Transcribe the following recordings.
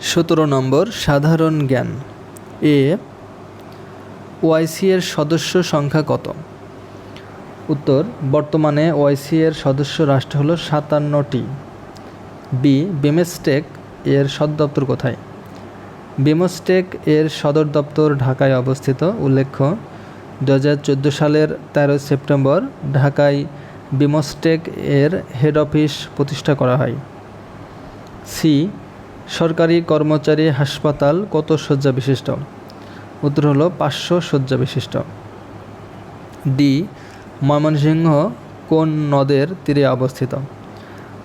সতেরো নম্বর সাধারণ জ্ঞান, এ, ওয়াইসি এর সদস্য সংখ্যা কত? উত্তর, বর্তমানে ওয়াইসি এর সদস্য রাষ্ট্র হলো সাতান্নটি। বি, বিমেস্টেক এর সদর দপ্তর কোথায়? বিমস্টেক এর সদর দপ্তর ঢাকায় অবস্থিত, উল্লেখ্য দু হাজার চোদ্দ সালের তেরো সেপ্টেম্বর ঢাকায় বিমস্টেক এর হেড অফিস প্রতিষ্ঠা করা হয়। সি সরকারি কর্মচারী হাসপাতাল কত শয্যা বিশিষ্ট? উত্তর হলো পাঁচশো শয্যা বিশিষ্ট। ডি, ময়মনসিংহ কোন নদের তীরে অবস্থিত?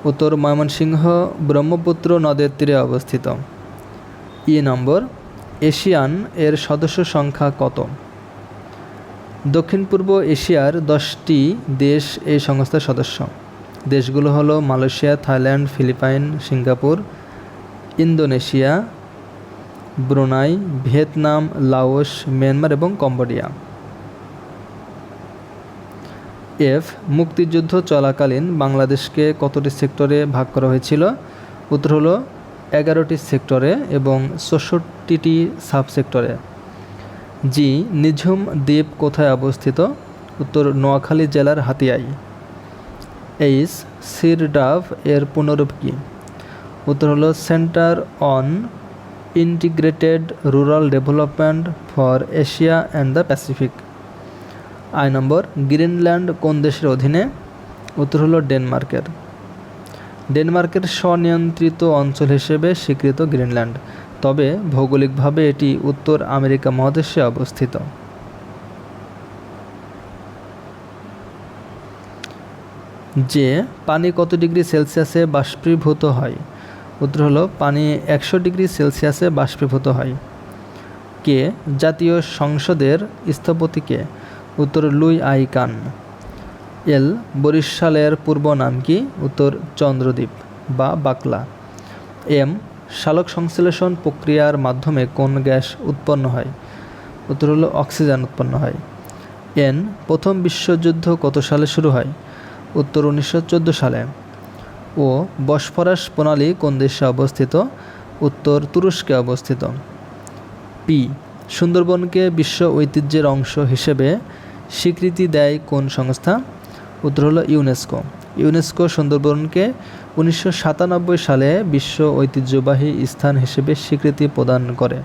উত্তর, ময়মনসিংহ ব্রহ্মপুত্র নদের তীরে অবস্থিত। ই নম্বর, এশিয়ান এর সদস্য সংখ্যা কত? দক্ষিণ পূর্ব এশিয়ার দশটি দেশ এই সংস্থার সদস্য। দেশগুলো হলো Malaysia, Thailand, Philippines, Singapore Indonesia, Brunei, Vietnam, Laos, Myanmar এবং কম্বোডিয়া। এফ, মুক্তিযুদ্ধ চলাকালীন বাংলাদেশকে কতটি সেক্টরে ভাগ করা হয়েছিল? উত্তর হলো এগারোটি সেক্টরে এবং চৌষট্টিটি সাবসেক্টরে। জি, নিঝুম দ্বীপ কোথায় অবস্থিত? উত্তর, নোয়াখালী জেলার হাতিয়াই। এইচ সিরডাভ এর পুনরূপ কী? উত্তর হলো centre on integrated rural development for Asia and the Pacific. I number, Greenland কোন দেশের অধীনে? উত্তর হলো ডেনমার্কের। ডেনমার্কের স্বনিয়ন্ত্রিত অঞ্চল হিসেবে স্বীকৃত গ্রিনল্যান্ড, তবে ভৌগোলিকভাবে এটি উত্তর আমেরিকা মহাদেশে অবস্থিত। যে, পানি কত ডিগ্রি সেলসিয়াসে বাষ্পীভূত হয়? উত্তর হলো পানি একশো ডিগ্রি সেলসিয়াসে বাষ্পীভূত হয়। কে? জাতীয় সংসদের স্থপতিকে। উত্তর লুই আই কান। এল. বরিশালের পূর্ব নাম কি? উত্তর চন্দ্রদ্বীপ বা বাকলা। এম. সালোক সংশ্লেষণ প্রক্রিয়ার মাধ্যমে কোন গ্যাস উৎপন্ন হয়? উত্তর হলো অক্সিজেন উৎপন্ন হয়। এন. প্রথম বিশ্বযুদ্ধ কত সালে শুরু হয়? উত্তর উনিশশো চোদ্দ সালে। ও বসফরাস প্রণালী কোন দেশে অবস্থিত? উত্তর তুরস্কে অবস্থিত। পি. সুন্দরবনকে বিশ্ব ঐতিহ্যের অংশ হিসেবে স্বীকৃতি দেয় কোন সংস্থা? উত্তর হলো ইউনেস্কো। ইউনেস্কো সুন্দরবনকে উনিশশো সাতানব্বই সালে বিশ্ব ঐতিহ্যবাহী স্থান হিসেবে স্বীকৃতি প্রদান করে।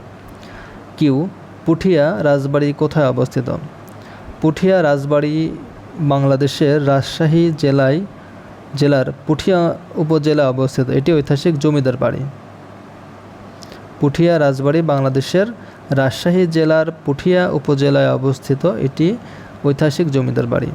কিউ. পুঠিয়া রাজবাড়ি কোথায় অবস্থিত? পুঠিয়া রাজবাড়ি বাংলাদেশের রাজশাহী জেলায় জেলার পুঠিয়া উপজেলা অবস্থিত। এটি ঐতিহাসিক জমিদার বাড়ি। পুঠিয়া রাজবাড়ি বাংলাদেশের রাজশাহী জেলার পুঠিয়া উপজেলায় অবস্থিত। এটি ঐতিহাসিক জমিদার বাড়ি।